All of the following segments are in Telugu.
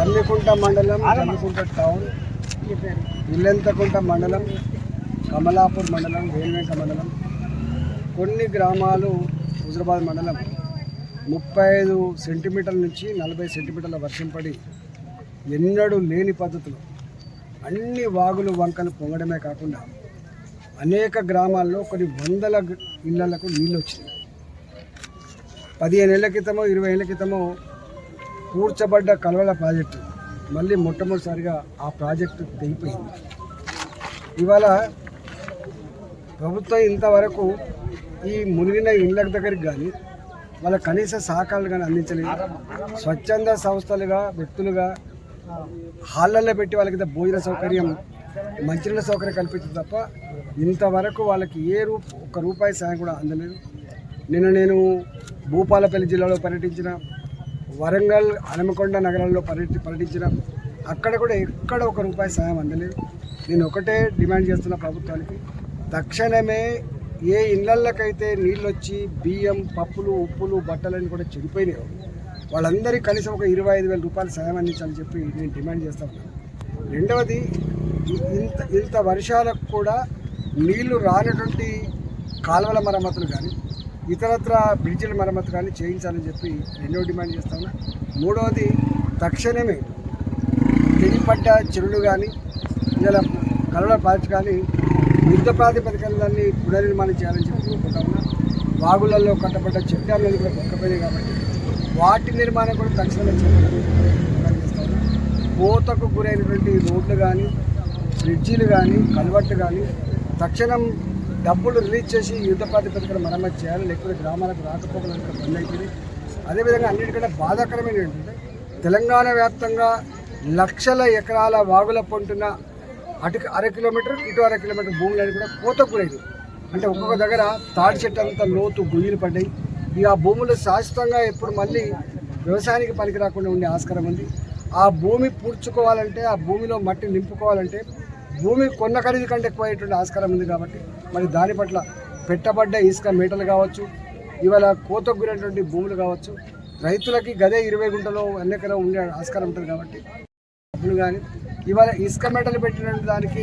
జమ్మికుంట మండలం జమ్మికుంట టౌన్. ఇల్లెంతకుంట మండలం కమలాపూర్ మండలం వేల్వెంక మండలం. కొన్ని గ్రామాలు హుజరాబాద్ మండలం. ముప్పై ఐదు సెంటీమీటర్ల నుంచి నలభై సెంటీమీటర్ల వర్షం పడి ఎన్నడూ లేని పద్ధతులు అన్ని వాగులు వంకలు పొంగడమే కాకుండా అనేక గ్రామాల్లో కొన్ని వందల ఇళ్ళకు నీళ్ళు వచ్చినాయి పదిహేను ఏళ్ళ క్రితమో ఇరవై ఏళ్ళ క్రితమో కూర్చబడ్డ కలవల ప్రాజెక్టు. మళ్ళీ మొట్టమొదటిసారిగా ఆ ప్రాజెక్టు తెగిపోయింది. ఇవాళ ప్రభుత్వం ఇంతవరకు ఈ మునిగిన ఇళ్ళ దగ్గరికి కానీ వాళ్ళ కనీస సహకారాలు కానీ అందించలేదు. స్వచ్ఛంద సంస్థలుగా వ్యక్తులుగా హాళ్ళల్లో పెట్టి వాళ్ళకి భోజన సౌకర్యం మంచినీళ్ళ సౌకర్యం కల్పించింది తప్ప ఇంతవరకు వాళ్ళకి ఏ రూప ఒక్క రూపాయి సాయం కూడా అందలేదు. నిన్న నేను భూపాలపల్లి జిల్లాలో పర్యటించిన వరంగల్ హనుమకొండ నగరాల్లో పర్యటి పర్యటించడం అక్కడ కూడా ఎక్కడ ఒక రూపాయి సాయం అందలేదు. నేను ఒకటే డిమాండ్ చేస్తున్న ప్రభుత్వానికి తక్షణమే ఏ ఇళ్ళకైతే నీళ్ళు వచ్చి బియ్యం పప్పులు ఉప్పులు బట్టలన్నీ కూడా చెడిపోయినాయో వాళ్ళందరికీ కలిసి ఒక ఇరవై ఐదు వేల రూపాయలు సాయం అందించాలని చెప్పి నేను డిమాండ్ చేస్తా ఉన్నాను రెండవది ఇంత ఇంత వర్షాలకు కూడా నీళ్ళు రానటువంటి కాలువల మరమ్మతులు కానీ ఇతరత్ర బ్రిడ్జిల మరమ్మతు కానీ చేయించాలని చెప్పి రెండో డిమాండ్ చేస్తాను మూడవది తక్షణమే తెగిపడ్డ చెరువులు కానీ ఇలా కలవల ప్రాజెక్టు కానీ యుద్ధ ప్రాతిపదికన దాన్ని పునర్నిర్మాణం చేయాలని చెప్పి కోరుకుంటా వాగులలో కట్టబడ్డ చెక్ కూడా పక్కపోయినాయి కాబట్టి వాటి నిర్మాణం కూడా తక్షణమే చేస్తాము కోతకు గురైనటువంటి రోడ్లు కానీ బ్రిడ్జీలు కానీ కలవట్లు కానీ తక్షణం డబ్బులు రిలీజ్ చేసి యుద్ధ ప్రాతిపదికన మరమ్మతి చేయాలి లేకపోతే గ్రామాలకు రాకపోకలు బంద్ అవుతుంది అదేవిధంగా అన్నిటికంటే బాధాకరమైన ఏంటంటే తెలంగాణ వ్యాప్తంగా లక్షల ఎకరాల వాగుల పొంటున్న అటు అర కిలోమీటర్ ఇటు అర కిలోమీటర్ భూములని కూడా కోతకు గురైంది అంటే ఒక్కొక్క దగ్గర తాడి చెట్టు అంత లోతు గుయ్యలు పడ్డాయి. ఇక ఆ భూములు శాశ్వతంగా ఎప్పుడు మళ్ళీ వ్యవసాయానికి పనికి రాకుండా ఉండే ఆస్కారం ఉంది. ఆ భూమి పూడ్చుకోవాలంటే ఆ భూమిలో మట్టి నింపుకోవాలంటే భూమి కొన్న ఖరీదు కంటే ఎక్కువ ఆస్కారం ఉంది కాబట్టి మరి దాని పట్ల పెట్టబడ్డ ఇసుక మీటలు కావచ్చు ఇవాళ కోతకు గురైనటువంటి భూములు కావచ్చు రైతులకి గదే ఇరవై గుంటలో ఎన్నెకరం ఉండే ఆస్కారం ఉంటుంది కాబట్టి డబ్బులు కానీ ఇవాళ ఇసుక మెటలు పెట్టిన దానికి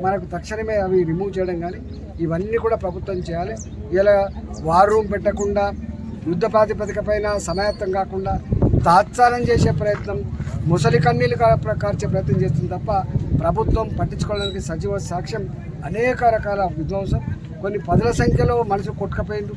మనకు తక్షణమే అవి రిమూవ్ చేయడం కానీ ఇవన్నీ కూడా ప్రభుత్వం చేయాలి. ఇలా వార్ రూమ్ పెట్టకుండా యుద్ధ ప్రాతిపదిక పైన సమాయత్తం కాకుండా తాత్సారం చేసే ప్రయత్నం ముసలి కన్నీలు కార్చే ప్రయత్నం చేస్తుంది తప్ప ప్రభుత్వం పట్టించుకోవడానికి సజీవ సాక్ష్యం అనేక రకాల విధ్వంసం. కొన్ని పదుల సంఖ్యలో మనుషులు కొట్టుకపోయిండ్రు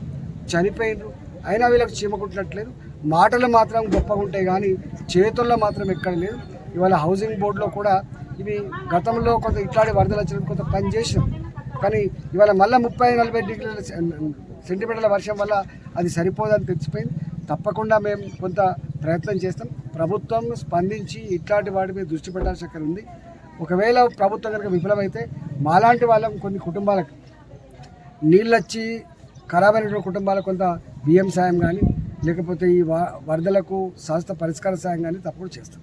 చనిపోయిండ్రు. అయినా వీళ్ళకి చీమకుట్టినట్లేదు మాటలు మాత్రం గొప్పగా ఉంటాయి కానీ చేతుల్లో మాత్రం ఎక్కడ లేదు ఇవాళ హౌసింగ్ బోర్డులో కూడా ఇవి గతంలో కొంత ఇట్లాంటి వరదలు వచ్చిన కొంత పని చేసినాం. కానీ ఇవాళ మళ్ళీ ముప్పై నలభై డిగ్రీల సెంటీమీటర్ల వర్షం వల్ల అది సరిపోదని తెలిసిపోయింది. తప్పకుండా మేము కొంత ప్రయత్నం చేస్తాం. ప్రభుత్వం స్పందించి ఇట్లాంటి వాటి మీద దృష్టి పెట్టాల్సి అక్కడ ఉంది. ఒకవేళ ప్రభుత్వం కనుక విఫలమైతే మాలాంటి వాళ్ళం కొన్ని కుటుంబాలకు నీళ్ళొచ్చి ఖరాబ్ అయినటువంటి కుటుంబాలకు కొంత బియ్యం సాయం కానీ లేకపోతే ఈ వ- వరదలకు శాస్త్ర పరిష్కార సాయం కానీ తప్పకుండా చేస్తాం.